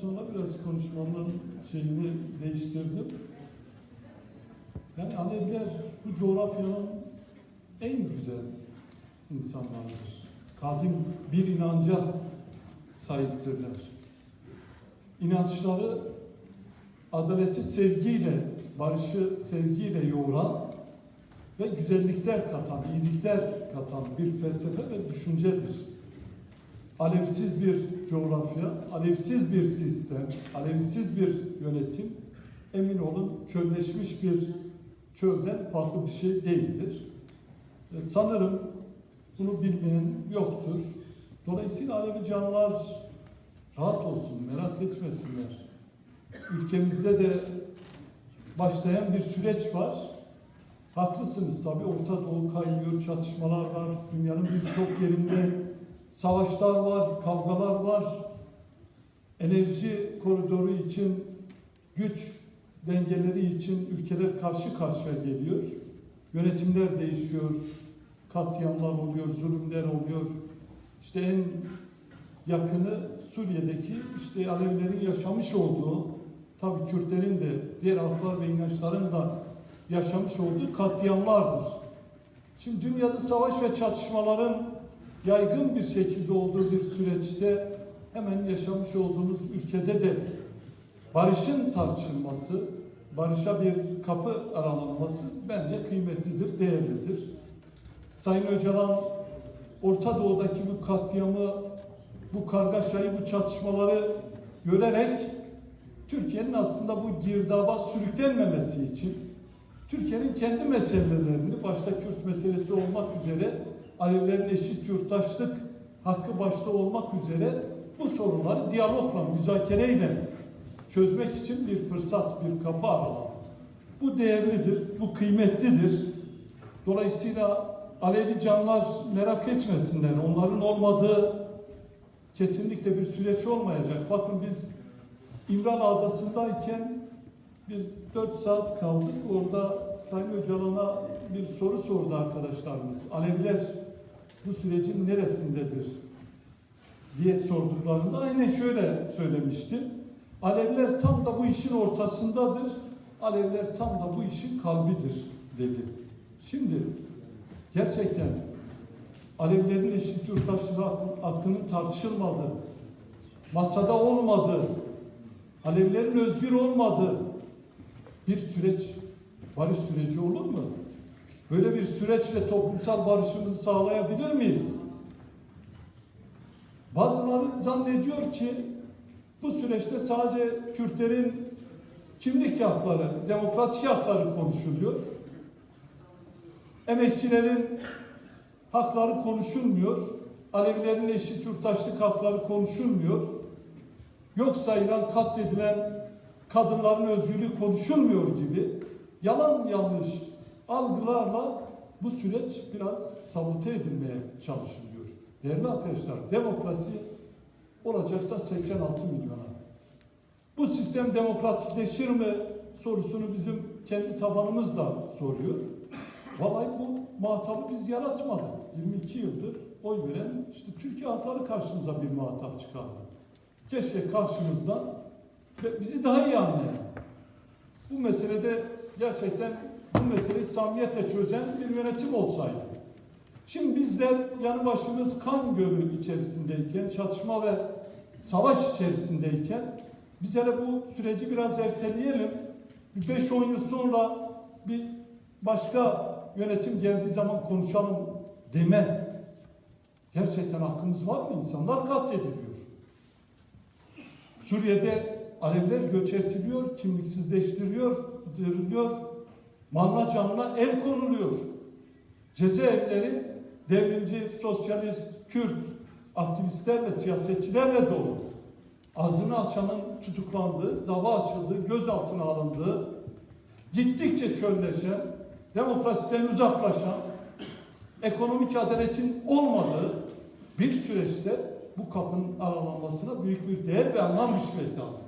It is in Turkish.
sonra biraz konuşmamın şeyini değiştirdim. Yani Aleviler bu coğrafyanın en güzel insanlarıdır. Kadim bir inanca sahiptirler. İnançları adaleti sevgiyle, barışı sevgiyle yoğuran ve güzellikler katan, iyilikler katan bir felsefe ve düşüncedir. Alevsiz bir coğrafya, alevsiz bir sistem, alevsiz bir yönetim emin olun çölleşmiş bir çölden farklı bir şey değildir. E, sanırım bunu bilmeyen yoktur. Dolayısıyla Alevi canlılar rahat olsun, merak etmesinler. Ülkemizde de başlayan bir süreç var. Haklısınız tabii Orta Doğu kaynıyor, çatışmalar var. Dünyanın birçok yerinde savaşlar var, kavgalar var. Enerji koridoru için, güç dengeleri için ülkeler karşı karşıya geliyor. Yönetimler değişiyor, katliamlar oluyor, zulümler oluyor. İşte en yakını Suriye'deki işte Alevilerin yaşamış olduğu, tabii Kürtlerin de diğer halklar ve inançların da yaşamış olduğu katliamlardır. Şimdi dünyada savaş ve çatışmaların yaygın bir şekilde olduğu bir süreçte hemen yaşamış olduğumuz ülkede de barışın tartışılması, barışa bir kapı aralanması bence kıymetlidir, değerlidir. Sayın Öcalan Orta Doğu'daki bu katliamı, bu kargaşayı, bu çatışmaları görerek Türkiye'nin aslında bu girdaba sürüklenmemesi için Türkiye'nin kendi meselelerini başta Kürt meselesi olmak üzere Alevilerin eşit yurttaşlık hakkı başta olmak üzere bu sorunları diyalogla, müzakereyle çözmek için bir fırsat, bir kapı aralar. Bu değerlidir, bu kıymetlidir. Dolayısıyla Alevi canlar merak etmesinler. Onların olmadığı kesinlikle bir süreç olmayacak. Bakın biz İmran Adası'ndayken biz 4 saat kaldık. Orada Sayın Öcalan'a bir soru sordu arkadaşlarımız. Aleviler bu sürecin neresindedir diye sorduklarında aynen şöyle söylemişti. Alevler tam da bu işin ortasındadır. Alevler tam da bu işin kalbidir dedi. Şimdi gerçekten Alevlerin eşit yurttaşlığı hakkının tartışılmadığı, masada olmadığı, Alevlerin özgür olmadığı bir süreç, barış süreci olur mu? Böyle bir süreçle toplumsal barışımızı sağlayabilir miyiz? Bazıları zannediyor ki bu süreçte sadece Kürtlerin kimlik hakları, demokratik hakları konuşuluyor. Emekçilerin hakları konuşulmuyor. Alevilerin eşit yurttaşlık hakları konuşulmuyor. Yok sayılan, katledilen kadınların özgürlüğü konuşulmuyor gibi yalan yanlış algılarla bu süreç biraz sabote edilmeye çalışılıyor. Değerli arkadaşlar, demokrasi olacaksa 86 milyona. Bu sistem demokratikleşir mi sorusunu bizim kendi tabanımız da soruyor. Vallahi bu muhatabı biz yaratmadık. 22 yıldır oy veren işte Türkiye halkları karşımıza bir muhatap çıkardı. Keşke karşımızda ve bizi daha iyi anlayan, bu meselede gerçekten bu meseleyi samimiyetle çözen bir yönetim olsaydı. Şimdi bizler yanı başımız kan gölü içerisindeyken, çatışma ve savaş içerisindeyken biz hele bu süreci biraz erteleyelim. Bir 5-10 yıl sonra bir başka yönetim geldiği zaman konuşalım deme. Gerçekten hakkımız var mı? İnsanlar katlediliyor. Suriye'de Aleviler göçertiliyor, kimliksizleştiriliyor, malına canına el konuluyor. Cezaevleri devrimci, sosyalist, Kürt aktivistlerle, siyasetçilerle dolu. Ağzını açanın tutuklandığı, dava açıldığı, gözaltına alındığı, gittikçe çölleşen, demokrasiden uzaklaşan, ekonomik adaletin olmadığı bir süreçte bu kapının aralanmasına büyük bir değer ve anlam biçmek lazım.